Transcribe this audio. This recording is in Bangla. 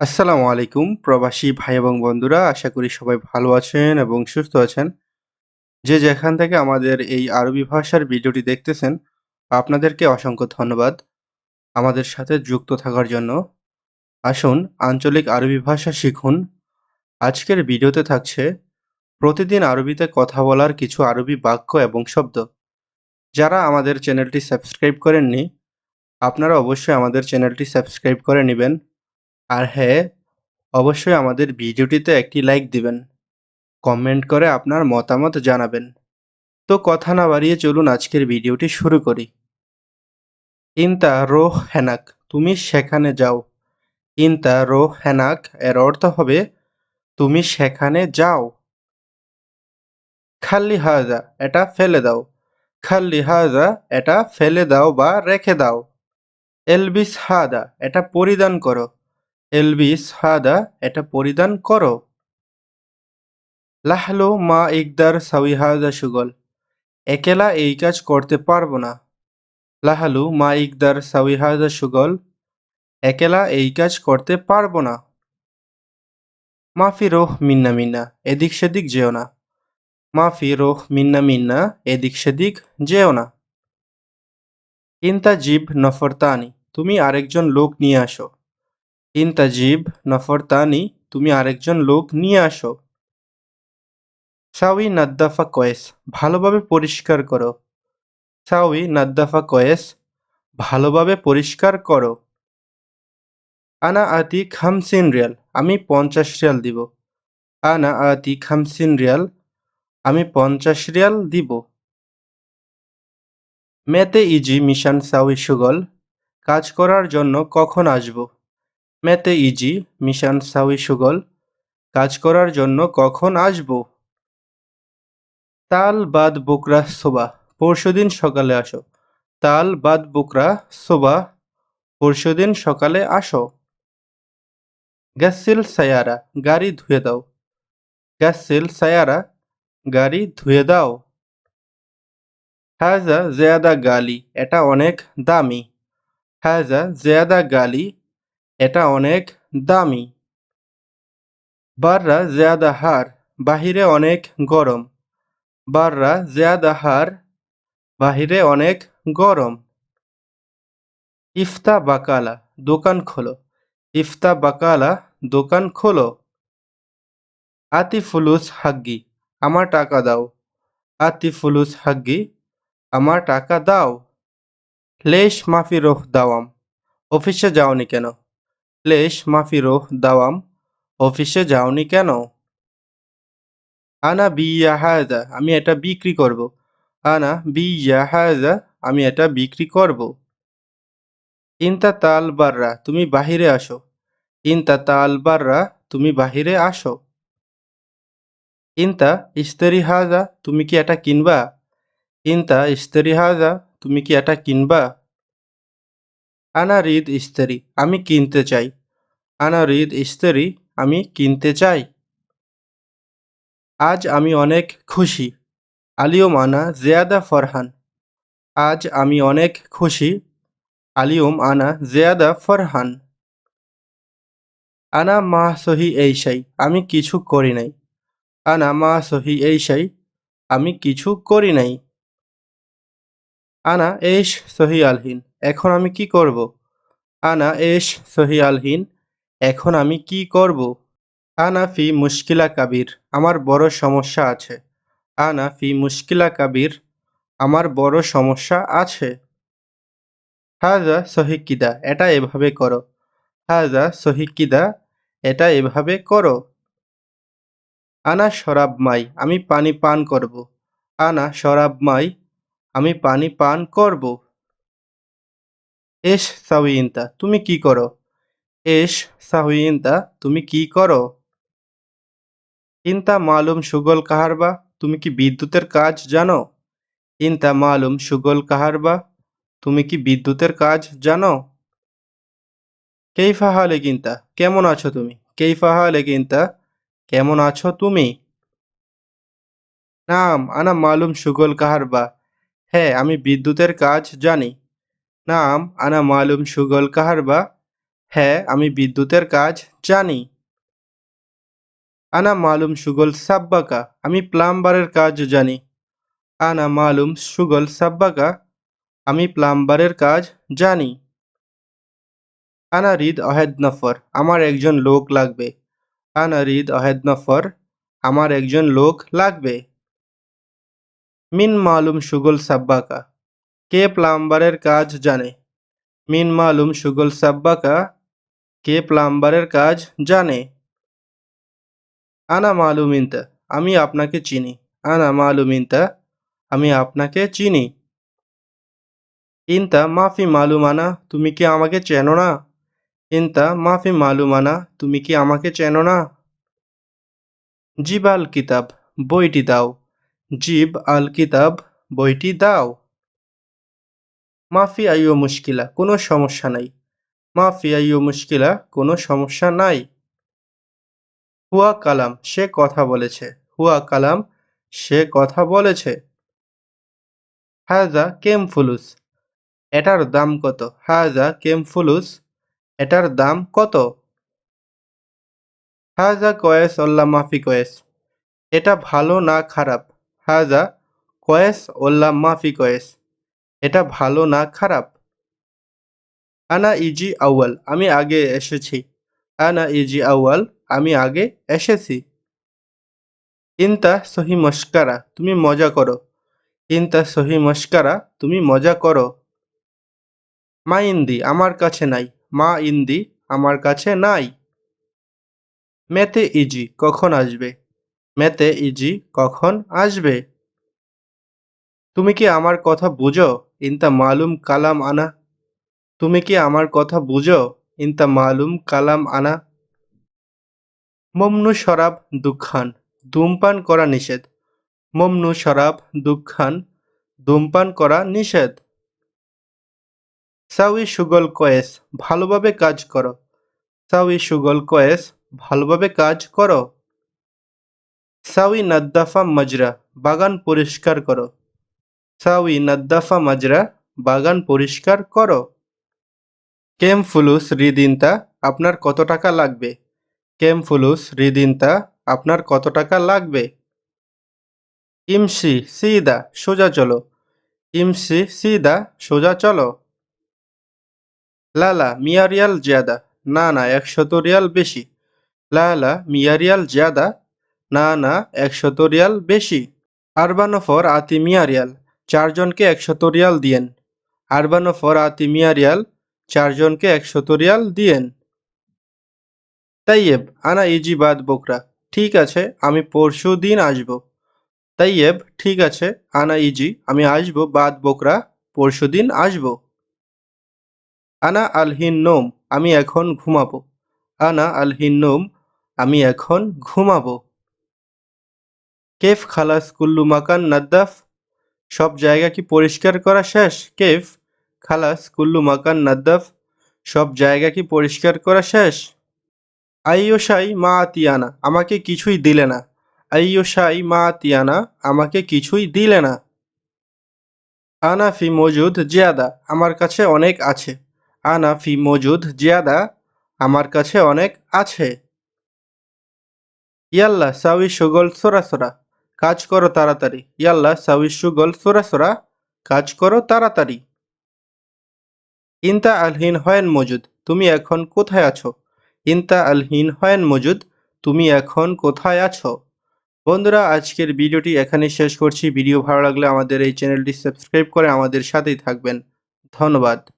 আসসালামু আলাইকুম, প্রবাসী ভাই এবং বন্ধুরা। আশা করি সবাই ভালো আছেন এবং সুস্থ আছেন। যে যেখান থেকে আমাদের এই আরবি ভাষার ভিডিওটি দেখতেছেন, আপনাদেরকে অসংখ্য ধন্যবাদ আমাদের সাথে যুক্ত থাকার জন্য। আসুন, আঞ্চলিক আরবি ভাষা শিখুন। আজকের ভিডিওতে থাকছে, প্রতিদিন আরবিতে কথা বলার কিছু আরবি বাক্য এবং শব্দ। যারা আমাদের চ্যানেলটি সাবস্ক্রাইব করেননি, আপনারা অবশ্যই আমাদের চ্যানেলটি সাবস্ক্রাইব করে নেবেন। আর হ্যাঁ অবশ্যই আমাদের ভিডিওটিতে একটি লাইক দিবেন। কমেন্ট করে আপনার মতামত জানাবেন। তো কথা না বাড়িয়ে চলুন আজকের ভিডিওটি শুরু করি। ইনতা রোহ হেনাক, তুমি সেখানে যাও। ইনতা রোহ হেনাক এর অর্থ হবে, তুমি সেখানে যাও। খাল্লি হাজা, এটা ফেলে দাও। খাল্লি হাজা, এটা ফেলে দাও বা রেখে দাও। এলবিস হাদা, এটা পরিধান করো। এলবিস হাদা, এটা পরিধান করো। লাহলো মা ইকদার সাউই হাজা সুগল, একেলা এই কাজ করতে পারব না। লাহালু মা ইকদার সাউই হাজা সুগল, একেলা এই কাজ করতে পারব না। মাফি রোহ মিন্না মিন্না, এদিক সেদিক যেও না। মাফি রোহ মিন্না মিন্না, এদিক সেদিক যেও না। ইন্তাজিব নফরতানি, তুমি আরেকজন লোক নিয়ে আসো। ইন্তাজিব নফরতানি, তুমি আরেকজন লোক নিয়ে আসো। সাউই নাদ্দাফা কয়েস, ভালোভাবে পরিষ্কার করো। সাউই নাদ্দাফা কয়েস, ভালোভাবে পরিষ্কার করো। আনা আতি খামসিন রিয়াল, আমি পঞ্চাশ রিয়াল দিব। আনা আতি খামসিন রিয়াল, আমি পঞ্চাশ রিয়াল দিব। মেতে ইজি মিশন সাউই সুগল, কাজ করার জন্য কখন আসব? মেতে ইজি, মিশান সাউই সুগল, কাজ করার জন্য কখন আসব? তাল, বাদ, বুকরা সোবা পরশুদিন সকালে আসো। তাল, বাদ, বুকরা সোবা পরশুদিন সকালে আসো। গ্যাসিল সায়ারা, গাড়ি ধুয়ে দাও। গ্যাসিল সায়ারা, গাড়ি ধুয়ে দাও। হাজা, জেয়াদা গালি, এটা অনেক দামি। হাজা, জেয়াদা গালি এটা অনেক দামি। বাররা জেয়াদা হার, বাহিরে অনেক গরম। বাররা জেয়াদা হার, বাহিরে অনেক গরম। ইফতা বাকালা, দোকান খোলো। ইফতা বাকালা, দোকান খোলো। আতি ফুলুস হাগ্গি, আমার টাকা দাও। আতি ফুলুস হাগ্গি, আমার টাকা দাও। লেশ মাফি রোহ দাওয়াম। অফিসে যাওনি কেন? লেশ, মাফি, রোহ, দাওয়াম, অফিসে যাওনি কেন? আনা বিয়া হায়দা আমি এটা বিক্রি করব। আনা বিয়া হায়দা আমি এটা বিক্রি করব। ইনতা তাল বাররা, তুমি বাহিরে আসো। ইনতা তাল বাররা, তুমি বাহিরে আসো। ইনতা ইস্তেরি হাজা তুমি কি এটা কিনবা? ইনতা ইস্তেরি হাজা তুমি কি এটা কিনবা? আনা রিদ ইস্তেরি আমি কিনতে চাই। আনা রিদ ইস্তেরি আমি কিনতে চাই। আজ আমি অনেক খুশি আলিয়ম আনা জেয়াদা ফরহান। আজ আমি অনেক খুশি আলিয়ম আনা জেয়াদা ফরহান। আনা মা সহি এইসাই আমি কিছু করি নাই। আনা মা সহি এইসাই আমি কিছু করি নাই। আনা এস সহি আলহিন এখন আমি কি করব? আনা সহি আলহিন এখন আমি কি করব? আনা ফি মুশকিলা কাবির, আমার বড় সমস্যা আছে। আনা ফি মুশকিলা কাবির, আমার বড় সমস্যা আছে। হাজা সহিকিদা, এটা এভাবে করো। হাজা সহিকিদা, এটা এভাবে করো। আনা শরাব মাই, আমি পানি পান করব। আনা শরাব মাই, আমি পানি পান করব। এস সাউইনতা তুমি কি করো? এস সাহুইনতা তুমি কি করো? ইনতা মালুম সুগল কাহারবা তুমি কি বিদ্যুতের কাজ জানো? ইনতা মালুম সুগল কাহারবা তুমি কি বিদ্যুতের কাজ জানো? কেইফা হালে কিনতা কেমন আছো তুমি? কেইফা হালে কিনতা কেমন আছো তুমি? নাম, আনা মালুম সুগল কাহারবা হ্যাঁ আমি বিদ্যুতের কাজ জানি। নাম আনা মালুম সুগল কাহারবা হ্যাঁ আমি বিদ্যুতের কাজ জানি। আনা মালুম সুগল সাব্বাকা, আমি প্লাম্বারের কাজ জানি। আনা মালুম সুগল সাব্বাকা, আমি প্লাম্বারের কাজ জানি। আনা রিদ অহেদ নফর, আমার একজন লোক লাগবে। আনা রিদ অহেদ নফর, আমার একজন লোক লাগবে। মিন মালুম সুগল সাব্বাকা কে প্লাম্বারের কাজ জানে? মিন মালুম সুগল সাব্বাকা, কে প্লাম্বারের কাজ জানে? আনা মালুম ইনতা আমি আপনাকে চিনি। আনা মালুম ইনতা আমি আপনাকে চিনি। ইনতা, মাফি মালুমানা, তুমি কি আমাকে চেনো না? ইনতা, মাফি মালুমানা, তুমি কি আমাকে চেনো না? জিব আল কিতাব, বইটি দাও। জিব আল কিতাব, বইটি দাও। মাফি আইও মুশকিলা, কোনো সমস্যা নাই। মাফি আইও মুশকিলা, কোনো সমস্যা নাই। হুয়া কালাম, সে কথা বলেছে। হুয়া কালাম, সে কথা বলেছে। হাজা কেম ফুলুস? এটার দাম কত? হাজা কেম ফুলুস? এটার দাম কত? হাজা কয়েস ওল্লা মাফি কয়েস। এটা ভালো না খারাপ? হাজা কয়েস ওল্লা মাফি কয়েস। এটা ভালো না খারাপ? আনা ইজি আউয়াল, আমি আগে এসেছি। আনা ইজি আউয়াল, আমি আগে এসেছি। ইন্তা সহি মস্কারা তুমি মজা করো। ইনতা সহি মস্কারা তুমি মজা করো। মা ইন্দি আমার কাছে নাই, মা ইন্দি আমার কাছে নাই। মেতে ইজি কখন আসবে? মেতে ইজি কখন আসবে? তুমি কি আমার কথা বুঝো? ইনতা মালুম কালাম আনা। তুমি কি আমার কথা বুঝো? ইনতা মালুম কালাম আনা। মমনু শরাব দুঃখান, ধূমপান করা নিষেধ। মমনু শরাব দুঃখান, ধূমপান করা নিষেধ। সাউই সুগল কয়েস, ভালোভাবে কাজ করো। সাউই সুগল কয়েস, ভালোভাবে কাজ করো। সাউই নাদ্দাফা মাজরা, বাগান পরিষ্কার করো। সাউই নাদ্দাফা মাজরা, বাগান পরিষ্কার করো। কেম ফুলুস রিদিনতা আপনার কত টাকা লাগবে? কেম ফুলুস রিদিনতা আপনার কত টাকা লাগবে? ইমসি সিদা, সোজা চলো। ইমসি সিদা, সোজা চলো। লালা, মিয়া রিয়াল জিয়াদা। না না, একশত রিয়াল বেশি। লালা, মিয়া রিয়াল জিয়াদা। না না, একশত রিয়াল বেশি। আরবানফর আতি মিয়া রিয়াল। চারজনকে একশত রিয়াল দিয়েন। আরবানফর আতি মিয়া রিয়াল চারজনকে একশত রিয়াল দিয়েন। তাইয়েব, আনা ইজি বাদ বোকরা, ঠিক আছে, আমি পরশু দিন আসব। তাইয়েব, ঠিক আছে, আনা ইজি, আমি আসব, বাদ বোকরা, পরশু দিন আসব। আনা আলহিন নোম, আমি এখন ঘুমাবো। আনা আলহিন নোম, আমি এখন ঘুমাবো। কেফ খালাস কুল্লু মাকান নাদ্দাফ সব জায়গা কি পরিষ্কার করা শেষ? কেফ, খালাস, কুল্লু, মাকান, নাদ্দাফ, সব জায়গা কি পরিষ্কার করা শেষ? আইয়োসাই মা আতিয়ানা, আমাকে কিছুই দিলে না। আইয়োসাই মা আতিয়ানা, আমাকে কিছুই দিলে না। আনা ফি মজুদ জিয়াদা, আমার কাছে অনেক আছে। আনা ফি মজুদ জিয়াদা, আমার কাছে অনেক আছে। ইয়াল্লা, সাউই সুগল সোরা সোরা। কাজ করো তাড়াতাড়ি। ইয়াল্লা সাউই সুগল সোরা সোরা, কাজ করো তাড়াতাড়ি। ইনতা আলহীন হয়েন মজুদ, তুমি এখন কোথায় আছো? ইনতা আলহীন হয়েন মজুদ, তুমি এখন কোথায় আছো? বন্ধুরা, আজকের ভিডিওটি এখানে শেষ করছি। ভিডিও ভালো লাগলে আমাদের এই চ্যানেলটি সাবস্ক্রাইব করে আমাদের সাথেই থাকবেন। ধন্যবাদ।